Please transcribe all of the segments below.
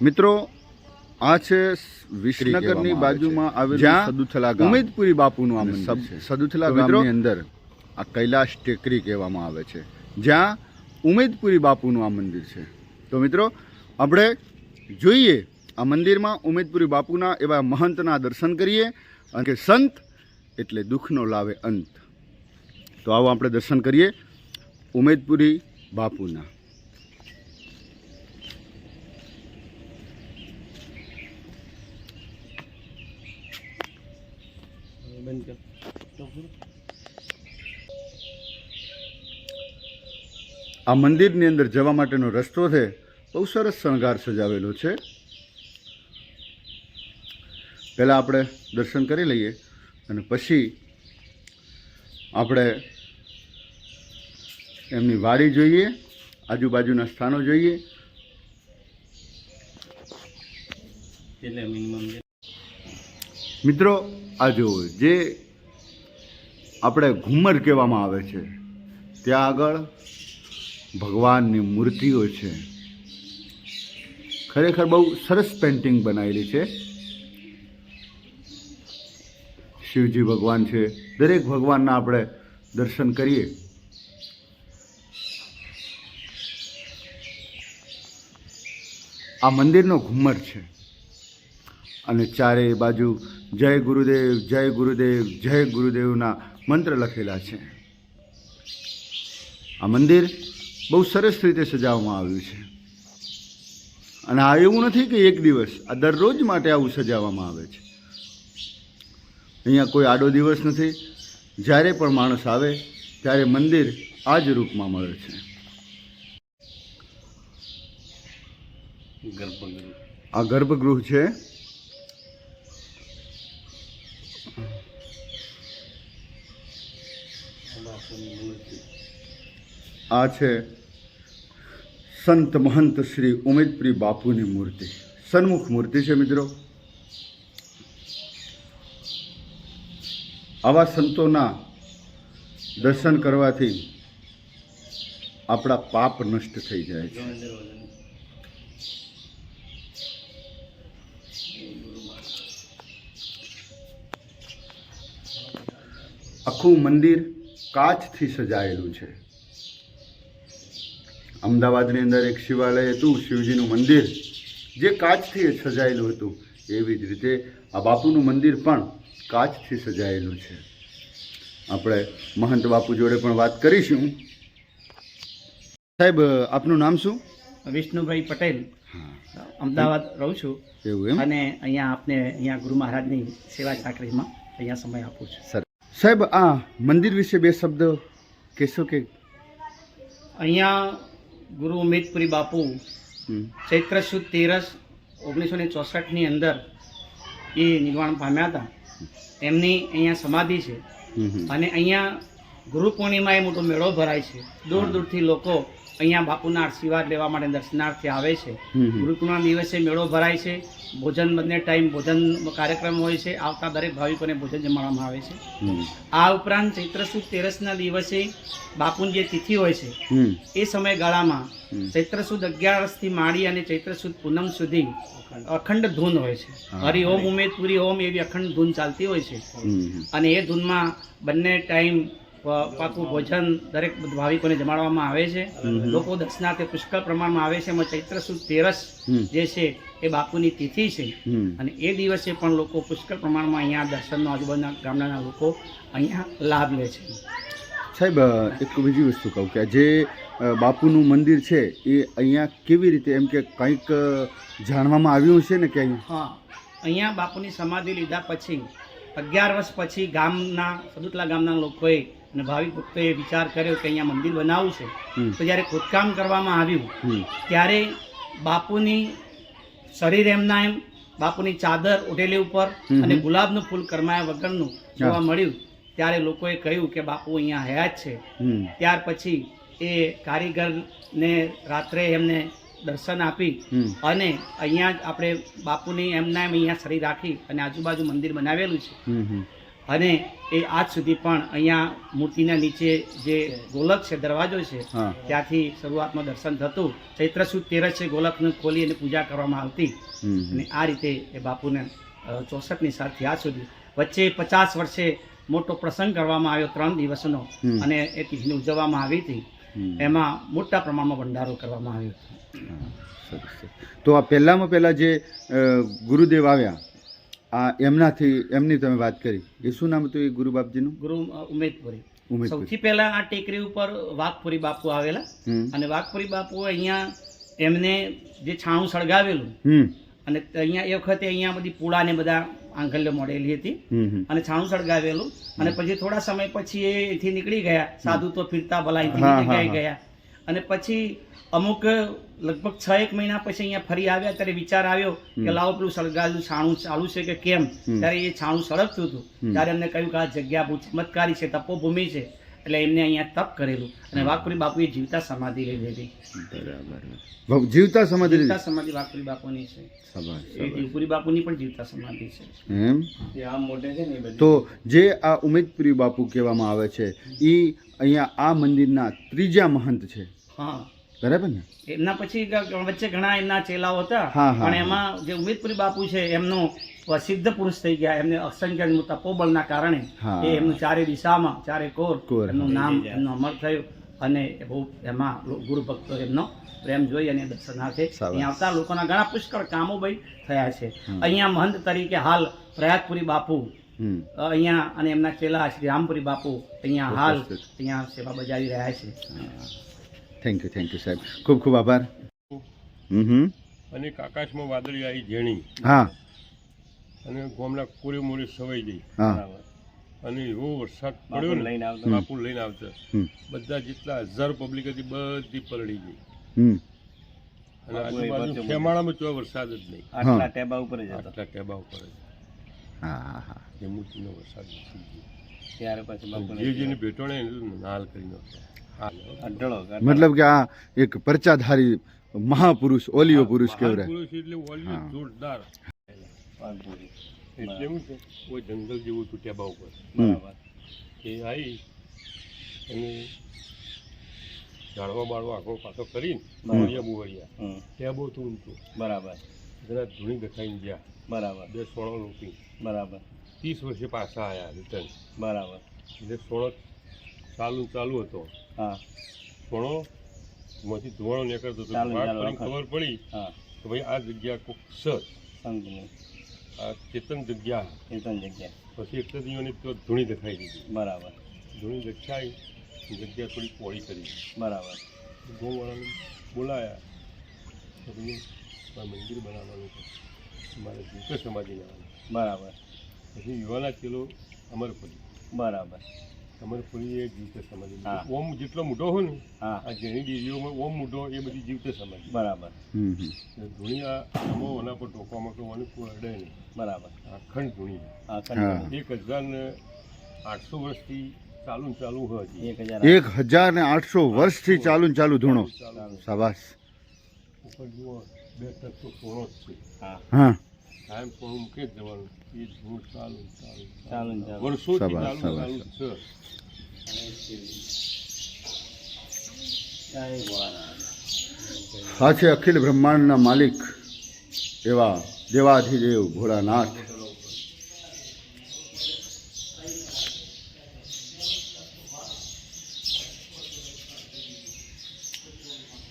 મિત્રો આ છે વિસનગરની બાજુમાં. આવેલું સદુથલા ગામ ઉમેદપુરી બાપુનું આ મંદિર છે. સદુથલા ગામની અંદર આ કૈલાશ ટેકરી કહેવામાં આવે છે જ્યાં ઉમેદપુરી બાપુનું આ મંદિર છે તો મિત્રો આપણે જોઈએ આ મંદિરમાં ઉમેદપુરી બાપુના એવા મહંતના દર્શન કરીએ અને કે સંત એટલે દુઃખનો લાવે અંત તો આવો આપણે દર્શન કરીએ ઉમેદપુરી બાપુના આ મંદિરની અંદર જવા માટેનો રસ્તો છે. બહુ સરસ શણગાર સજાવેલો છે. પહેલાં આપણે દર્શન કરી લઈએ અને પછી આપણે એમની વાડી જોઈએ આજુબાજુના સ્થાનો જોઈએ. મિત્રો, આ જુઓ, જે આપણે ઘુમ્મર કહેવામાં આવે છે, ત્યાં આગળ ભગવાનની મૂર્તિઓ છે. ખરેખર બહુ સરસ પેન્ટિંગ બનાવેલી છે. શિવજી ભગવાન છે. દરેક ભગવાનના આપણે દર્શન કરીએ. આ મંદિરનો ઘુમ્મર છે. અને ચારે બાજુ જય ગુરુદેવ જય ગુરુદેવ જય ગુરુદેવના મંત્ર લખેલા છે. આ મંદિર બહુ સરસ રીતે સજાવવામાં આવ્યું છે. અને આ એવું નથી કે એક દિવસ આ દરરોજ માટે આવું સજાવવામાં આવે છે. અહીંયા કોઈ આડો દિવસ નથી. જ્યારે પણ માણસ આવે ત્યારે મંદિર આ જ રૂપમાં મળે છે. આ ગર્ભગૃહ છે. આ છે સંત મહંત શ્રી ઉમેદપ્રી બાપુની મૂર્તિ. સન્મુખ મૂર્તિ છે મિત્રો. આવા સંતોના દર્શન કરવાથી આપણા પાપ નષ્ટ થઈ જાય છે. આખું મંદિર કાચથી સજાયેલું છે. અમદાવાદની અંદર એક શિવાલય હતું શિવજીનું મંદિર જે કાચથી સજાયેલું હતું. એવી જ રીતે આ બાપુનું મંદિર પણ કાચથી સજાયેલું છે. આપણે મહંત બાપુ જોડે પણ વાત કરીશું. સાહેબ આપનું નામ શું? વિષ્ણુભાઈ પટેલ. અમદાવાદ રહું છું. એવું એમ? અને અહીંયા આપને અહીંયા ગુરુ મહારાજની સેવા ચાકરીમાં અહીંયા સમય આપું છું. સર સાહેબ આ મંદિર વિશે બે શબ્દ કહેશો કે? અહીંયા ગુરુ ઉમેદપુરી બાપુ ચૈત્ર સુદ તેરસ ઓગણીસો ને ચોસઠની અંદર એ નિર્માણ પામ્યા હતા. એમની અહીંયા સમાધિ છે. અને અહીંયા ગુરુ પૂર્ણિમાએ મોટો મેળો ભરાય છે. દૂર દૂરથી લોકો અહીંયા બાપુના આશીર્વાદ લેવા માટે દર્શનાર્થે આવે છે. હમ, હમ. ગુરુ પૂર્ણિમા દિવસે મેળો ભરાય છે. ભોજન બંને ટાઈમ ભોજન કાર્યક્રમ હોય છે. આવતા દરેક ભાવિકોને ભોજન જમાડવામાં આવે છે. આ ઉપરાંત ચૈત્ર સુદ તેરસના દિવસે બાપુની જે તિથિ હોય છે એ સમયગાળામાં. ચૈત્ર સુદ અગિયારસથી માળી અને ચૈત્ર સુદ પૂનમ સુધી અખંડ. ધૂન હોય છે. હરિ ઓમ ઉમેદપુરી ઓમ એવી અખંડ ધૂન ચાલતી હોય છે. અને એ ધૂનમાં બંને ટાઈમ પાકું ભોજન દરેક ભાવિકોને જમાડવામાં આવે છે. લોકો દર્શનાર્થે પુષ્કળ પ્રમાણમાં આવે છે. એમાં ચૈત્ર સુદ તેરસ જે છે એ બાપુની તિથિ છે. અને એ દિવસે પણ લોકો પુષ્કળ પ્રમાણમાં અહીંયા દર્શનનો આજુબાજુના ગામડાના લોકો અહીંયા લાભ લે છે. સાહેબ એક બીજી વસ્તુ કહું કે જે બાપુનું મંદિર છે એ અહીંયા કેવી રીતે એમ કે કંઈક જાણવામાં આવ્યું છે ને કે હા. અહીંયા બાપુની સમાધિ લીધા પછી અગિયાર વર્ષ પછી ગામના સદુતલા ગામના લોકોએ અને ભાવિક ભક્તોએ વિચાર કર્યો કે અહીંયા મંદિર બનાવવું છે. તો જ્યારે ખોદકામ કરવામાં આવ્યું ત્યારે બાપુની શરીર એમના એમ બાપુની ચાદર ઉઠેલી ઉપર. અને ગુલાબનું ફૂલ કરમાયા વગરનું જોવા મળ્યું. ત્યારે લોકોએ કહ્યું કે બાપુ અહીંયા હયાત છે. ત્યાર પછી એ કારીગરને રાત્રે એમને દર્શન આપી અને અહીંયા જ આપણે બાપુની એમના એમ અહીંયા શરીર રાખી અને આજુબાજુ મંદિર બનાવેલું છે. અને એ આજ સુધી પણ અહીંયા મૂર્તિના નીચે જે ગોલક છે દરવાજો છે ત્યાંથી શરૂઆતમાં દર્શન થતું. ચૈત્ર સુદ તેરસે ગોલકને ખોલી અને પૂજા કરવામાં આવતી. અને આ રીતે એ બાપુને ચોસઠની સાલથી આજ સુધી. વચ્ચે પચાસ વર્ષે મોટો પ્રસંગ કરવામાં આવ્યો ત્રણ દિવસનો. અને એ તિથિને ઉજવવામાં આવી હતી. એમાં મોટા પ્રમાણમાં ભંડારો કરવામાં આવ્યો. હતો છે. તો આ પહેલામાં પહેલાં જે ગુરુદેવ આવ્યા આ એમનાથી એમની તમે વાત કરી. એ શું નામ હતું એ ગુરુ બાપજીનું? ગુરુ ઉમેદપુરી. સૌથી પહેલા આ ટેકરી ઉપર વાઘપુરી બાપુ આવેલા. અને વાઘપુરી બાપુ અહીંયા એમને જે છાણું સળગાવેલું અને અહીંયા એ વખતે અહીંયા બધી પૂળા ને બધા આંગલ્યો મળેલી હતી. અને છાણું સળગાવેલું. અને પછી થોડા સમય પછી એથી નીકળી ગયા. સાધુ તો ફિરતા ભલા ગયા. અને પછી અમુક લગભગ છ એક મહિના પછી અહીંયા ફરી આવ્યા ત્યારે વિચાર આવ્યો કે લાવો પેલું સળગાવેલું છાણું ચાલુ છે કે કેમ? ત્યારે એ છાણું સળગતું હતું. ત્યારે એમને કહ્યું કે આ જગ્યા બહુ ચમત્કારી છે તપોભૂમિ છે. એટલે એમને અહીંયા તપ કરેલું અને વાઘપુરી બાપુએ જીવતા સમાધિ લીધેલી બરાબર. જીવતા સમાધિ જીવતા સમાધિ વાઘપુરી બાપુની છે. એ. બાપુની પણ જીવતા સમાધિ છે. એમ? એ આમ મોઢે છે ને તો જે આ ઉમેદપુરી બાપુ કહેવામાં આવે છે એ અહીંયા આ મંદિરના ત્રીજા મહંત છે. હા. બરાબર ને? એમના પછી વચ્ચે ઘણા એમના ચેલાઓ હતા. પણ એમાં જે ઉમેદપુરી બાપુ છે એમનો સિદ્ધ પુરુષ થઈ ગયા. એમને અસંખ્ય તપોબળના કારણે. એ એમનું ચારે દિશામાં ચારે કોર કોર, એમનું નામ એમનું અમર થયું અને એ બહુ એમાં ગુરુ ભક્તો એમનો પ્રેમ જોઈ અને દર્શનાર્થે અહીંયા આવતા લોકોના ઘણા પુષ્કળ કામો ભાઈ થયા છે. અહીંયા મહંત તરીકે હાલ પ્રયાગપુરી બાપુ હમ. અહીંયા અને એમના ચેલા શ્રી રામપુરી બાપુ અહીંયા હાલ. અહીંયા સેવા બજાવી રહ્યા છે. થેન્ક યુ થેન્ક યુ સાહેબ. ખૂબ ખૂબ આભાર. હમ. હમ અને આકાશમાં વાદળી આવી ઝેણી હા. અને ગોમડા કોરી મોરી સવાઈ ગઈ. અને એવો વરસાદ પડ્યો ને બાપુ લઈને આવતા. બધા જેટલા હજાર પબ્લિક હતી બધી પલળી ગઈ. હમ. અને આજુબાજુ ખેમાળામાં તો વરસાદ જ નહીં. આટલા ટેબા ઉપર જ આટલા ટેબા ઉપર જ. હા હા હા. એ મૂર્તિનો વરસાદ નથી ત્યારે પછી જે જેને ભેટો ને નાલ કરી નાખ્યો. હા. મતલબ કે આ એક પરચાધારી મહાપુરુષ ઓલિયો પુરુષ મહાન કેવરે પુરુષ એટલે ઓલિયો હા. એટલે એવું છે કોઈ જંગલ જેવું હતું ટેબા ઉપર. બરાબર. એ આવી અને ઝાડવા બાળવા આખો પાછો કરીને બુવરિયા બુવરિયા ત્યાં બહુ તું ઊંચું. બરાબર. જરા ધૂણી દેખાઈને ગયા. બરાબર. બે સોળો લોપી બરાબર. ત્રીસ વર્ષે પાછા આવ્યા રિટર્ન બરાબર. એટલે સોળો ચાલુ ચાલુ હતો. હા. સોળો માંથી ધોવાણો નીકળતો હતો. ખબર પડી હા. કે ભાઈ આ જગ્યા કોક સર ચેતન જગ્યા. ચેતન જગ્યા. પછી એક તો ધૂણી દેખાઈ દીધી બરાબર. ધૂણી દેખાઈ જગ્યા થોડી પોળી કરી. બરાબર. ગોવાળાને બોલાયા. તો ભાઈ મંદિર બનાવવાનું છે. મારે જીવતો સમાધિ જવાનું બરાબર. પછી યુવાના ચેલો અમરપુરી બરાબર. અમરપુરી એ જીવતો સમાધિ હા. ઓમ જેટલો મોટો હોય ને હા. આ જેની ડેરીઓમાં ઓમ મોટો એ બધી જીવતે સમજ બરાબર. ધૂણી આ ઓના પર ટોકવામાં કે ઓને અડે નહીં. બરાબર. આ અખંડ ધૂણી. એક હજાર ને આઠસો વર્ષથી ચાલુ ને ચાલુ હોય એક હજાર એક હજાર ને આઠસો વર્ષથી ચાલુ ચાલુ ધૂણો. ચાલુ. શાબાશ. ઉપર જુઓ બે ટક તો સોનો છે. હા. હા. કાયમ સોનું મૂકે જ જવાનું એ ધૂળ ચાલુ ચાલુ ચાલુ ચાલુ. વર્ષોથી ચાલુ ચાલુ છે જય છે અખિલ બ્રહ્માંડના માલિક એવા દેવાધિદેવ ભોળાનાથ.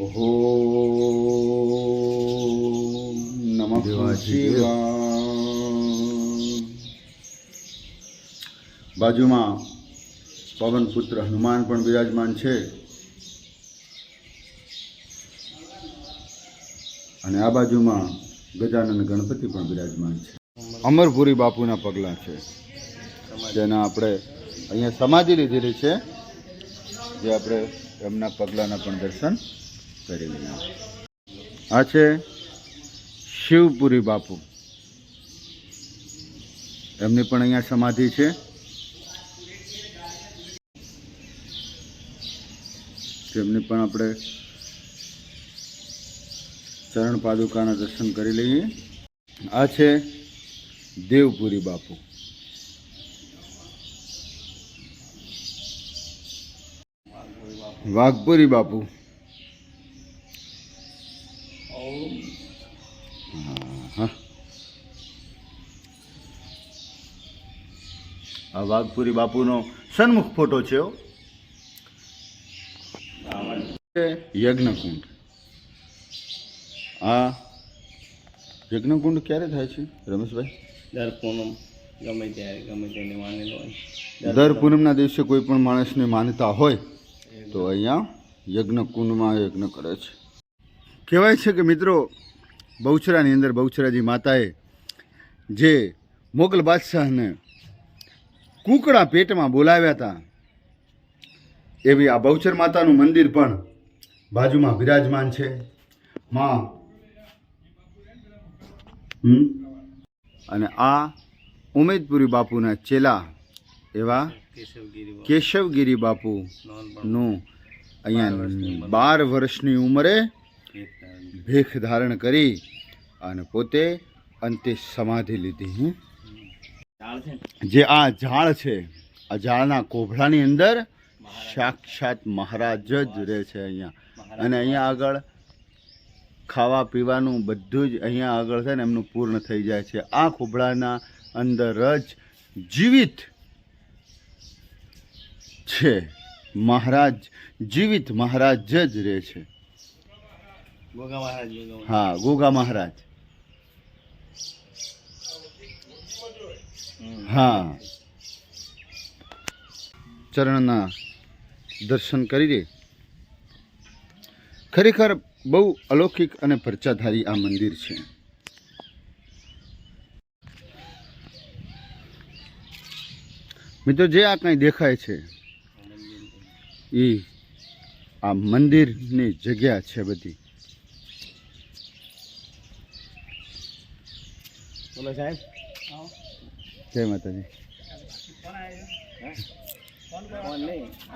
ઓમ બાજુમાં પવન હનુમાન પણ બિરાજમાન છે. અને આ બાજુમાં ગજાનંદ ગણપતિ પણ બિરાજમાન છે. અમરપુરી બાપુના પગલાં છે. જેના આપણે અહીંયા સમાધિ લીધેલી છે. જે આપણે એમના પગલાંના પણ દર્શન કરી લીધા. આ છે શિવપુરી બાપુ. એમની પણ અહીંયા સમાધિ છે. તેમની પણ આપણે ચરણ પાદુકાના દર્શન કરી લઈએ. આ છે દેવપુરી બાપુ. વાઘપુરી બાપુ. આ વાઘપુરી બાપુનો સન્મુખ ફોટો છે યજ્ઞકુંડ. આ યજ્ઞકુંડ ક્યારે થાય છે રમેશભાઈ? દર પૂનમ ગમે ત્યારે ગમે તેને માનેલો હોય. દર પૂનમના દિવસે કોઈ પણ માણસને માન્યતા હોય તો અહીંયા યજ્ઞકુંડમાં યજ્ઞ કરે છે. કહેવાય છે કે મિત્રો બહુચરાની અંદર બહુચરાજી માતાએ જે મોગલ બાદશાહને કૂકડા પેટમાં બોલાવ્યા હતા એવી આ બહુચર માતાનું મંદિર પણ બાજુમાં બિરાજમાન છે. માં. અને આ ઉમેદપુરી બાપુના ચેલા એવા કેશવગીરી બાપુ. બાપુનું અહીંયા બાર વર્ષની ઉંમરે. ભેખ ધારણ કરી. અને પોતે અંતે સમાધિ લીધી હમ. જે આ ઝાડ છે આ ઝાડના કોભળાની અંદર સાક્ષાત મહારાજ જ રહે છે અહીંયા. અને અહીંયા આગળ ખાવા પીવાનું બધું જ અહીંયા આગળ છે ને એમનું પૂર્ણ થઈ જાય છે. આ ખોભડાના અંદર જ જીવિત છે. મહારાજ જીવિત મહારાજ જ રહે છે. હા ગોગા મહારાજ. હા. ચરણના દર્શન કરી રે ખરેખર બહુ અલૌકિક અને પરચાધારી આ મંદિર છે. મિત્રો જે આ કંઈ દેખાય છે એ આ મંદિરની જગ્યા છે બધી. બોલો સાહેબ. જય માતાજી.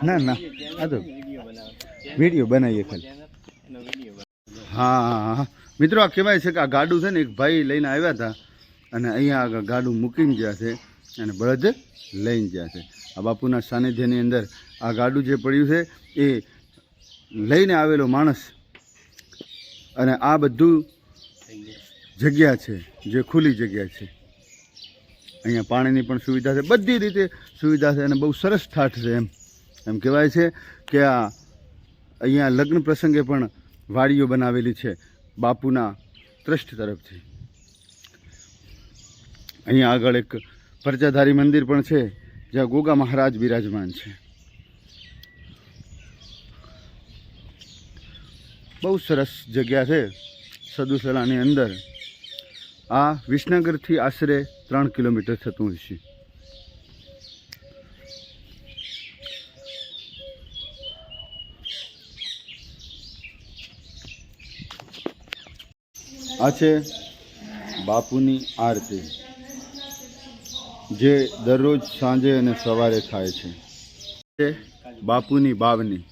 ના ના આ તો વીડિયો બનાવીએ ખાલી. હા હા. મિત્રો, આ કહેવાય છે કે આ ગાડું છે ને એક ભાઈ લઈને આવ્યા હતા અને અહીંયા આગળ ગાડું મૂકીને ગયા છે અને બળદ લઈને ગયા છે. આ બાપુના સાનિધ્યની અંદર આ ગાડું જે પડ્યું છે એ લઈને આવેલો માણસ અને આ બધું જગ્યા છે, જે ખુલ્લી જગ્યા છે. અહીંયા પાણીની પણ સુવિધા છે, બધી રીતે સુવિધા છે અને બહુ સરસ ઠાઠ છે એમ. એમ કહેવાય છે કે આ અહીંયા લગ્ન પ્રસંગે પણ વાડીઓ બનાવેલી છે બાપુના ટ્રસ્ટ તરફથી. અહીંયા આગળ એક પરચાધારી મંદિર પણ છે, જ્યાં ગોગા મહારાજ બિરાજમાન છે. બહુ સરસ જગ્યા છે સદુસલાની અંદર. આ વિસનગરથી આશરે ત્રણ કિલોમીટર થતું હશે. આ છે બાપુની આરતી જે દરરોજ સાંજે અને સવારે થાય છે. બાપુની બાવની.